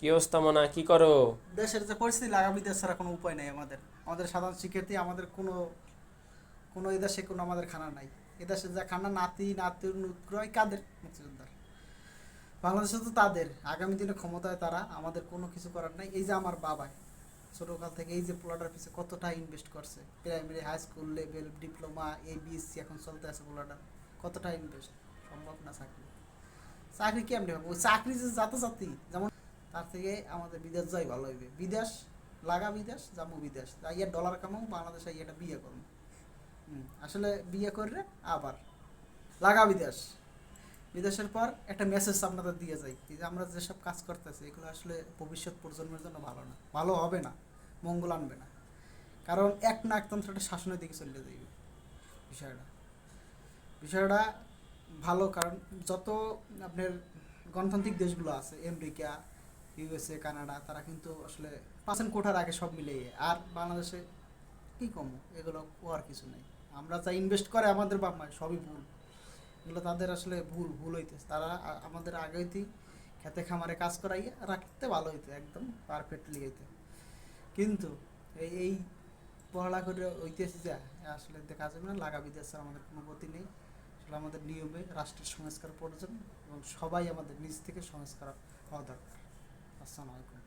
কি অবস্থা মনা? কি করো? দেশের যে পরিস্থিতি আগামী দেশ ছাড়া কোনো উপায় নেই আমাদের। আমাদের সাধারণ শিক্ষার্থী, আমাদের কোনো কোনো এদেশে কোনো আমাদের খানা নাই। এদেশে যা খানা নাতি নাতি অনুগ্রহ কাদের মুক্তিযোদ্ধার? বাংলাদেশে তো তাদের। আগামী দিনে ক্ষমতায় তারা আমাদের কোনো কিছু করার নাই। এই যে আমার বাবাই, ছোটোকাল থেকে এই যে পোলাটার পিছিয়ে কতটা ইনভেস্ট করছে। Primary high school level diploma এ বিএসসি এখন চলতে আছে পোলাটা। কতটা ইনভেস্ট সম্ভব না চাকরি। চাকরি কেমনি হবে? ওই চাকরি যে জাতি যেমন তার থেকে আমাদের বিদেশ যাই ভালো হইবে। বিদেশ লাগা বিদেশ যাব বিদেশ। ইয়া ডলার কামাও বাংলাদেশে ইয়েটা বিয়ে হুম, আসলে বিয়ে করলে আবার লাগা বিদেশ। বিদেশের পর একটা মেসেজ আপনাদের দিয়ে যাই যে আমরা যেসব কাজ করতেছি এগুলো আসলে ভবিষ্যৎ প্রজন্মের জন্য ভালো না। ভালো হবে না মঙ্গল আনবে না। কারণ এক না একতন্ত্রটা শাসনের দিকে চলে যাইবে। বিষয়টা বিষয়টা ভালো কারণ যত আপনার গণতান্ত্রিক দেশগুলো আছে আমেরিকা ইউএসএ কানাডা তারা কিন্তু আসলে পার্সেন্ট কোটার আগে সব মিলিয়ে, আর বাংলাদেশে কি কম? এগুলো হওয়ার কিছু নেই। আমরা যা ইনভেস্ট করে আমাদের বাপ মায় সবই ভুল। এগুলো তাদের আসলে ভুল ভুল হইতেছে। তারা আমাদের আগে হইতেই খেতে খামারে কাজ করাইয়া রাখতে ভালো হইতো, একদম পারফেক্টলি হইতে। কিন্তু এই এই পড়ালা করে হইতেছে যা, আসলে দেখা যাবে না, লাগা বিদেশে আমাদের কোনো গতি নেই। আসলে আমাদের নিয়মে, রাষ্ট্রের সংস্কার প্রয়োজন এবং সবাই আমাদের নিজ থেকে সংস্কার হওয়া দরকার। আসসালামু আলাইকুম